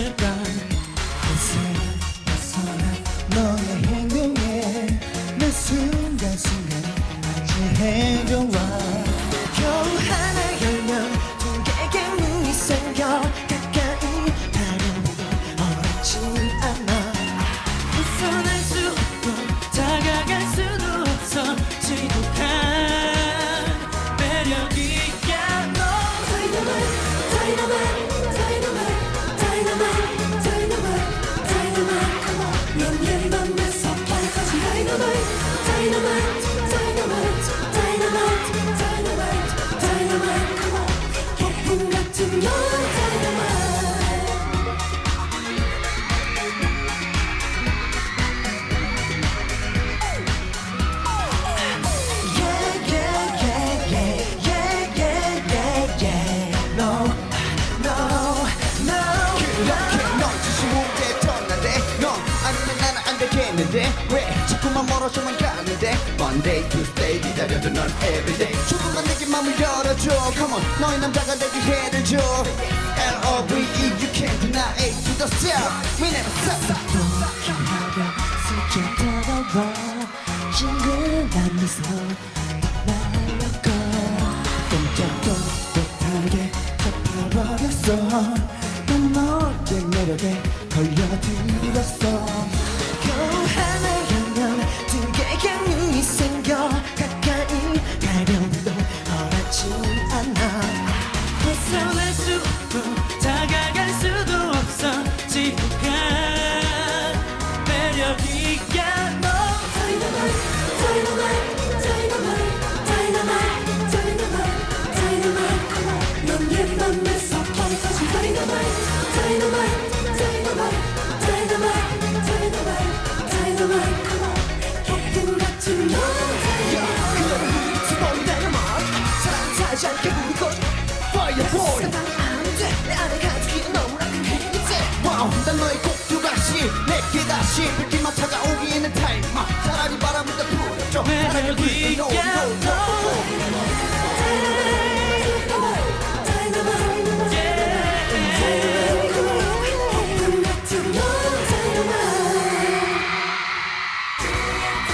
있을까 그 너의 행동에 내 순간순간 같이 해줘와 멀어져만 가는데 Monday, Tuesday 기다려도 넌 everyday. 조금만 내게 맘을 열어줘. Come on 너의 남자가 되게 해를 줘. L-O-V-E you can't deny A to the step We never stop. 하려 스쳐 다가와. 싱글한 미소 날렸고. 꼼짝도 못하게 덮어버렸어. 넌 너의 매력에 걸려들었어 어렵지 않아. 벗어날 수 없고 다가갈 수도 없어. 지독한 매력이야 너. dynamite, dynamite, 난 너의 꼭두 가시. 내게 다시 불길만 찾아오기에는 타임 차라리 바람을 더 불어줘. 매력이야 너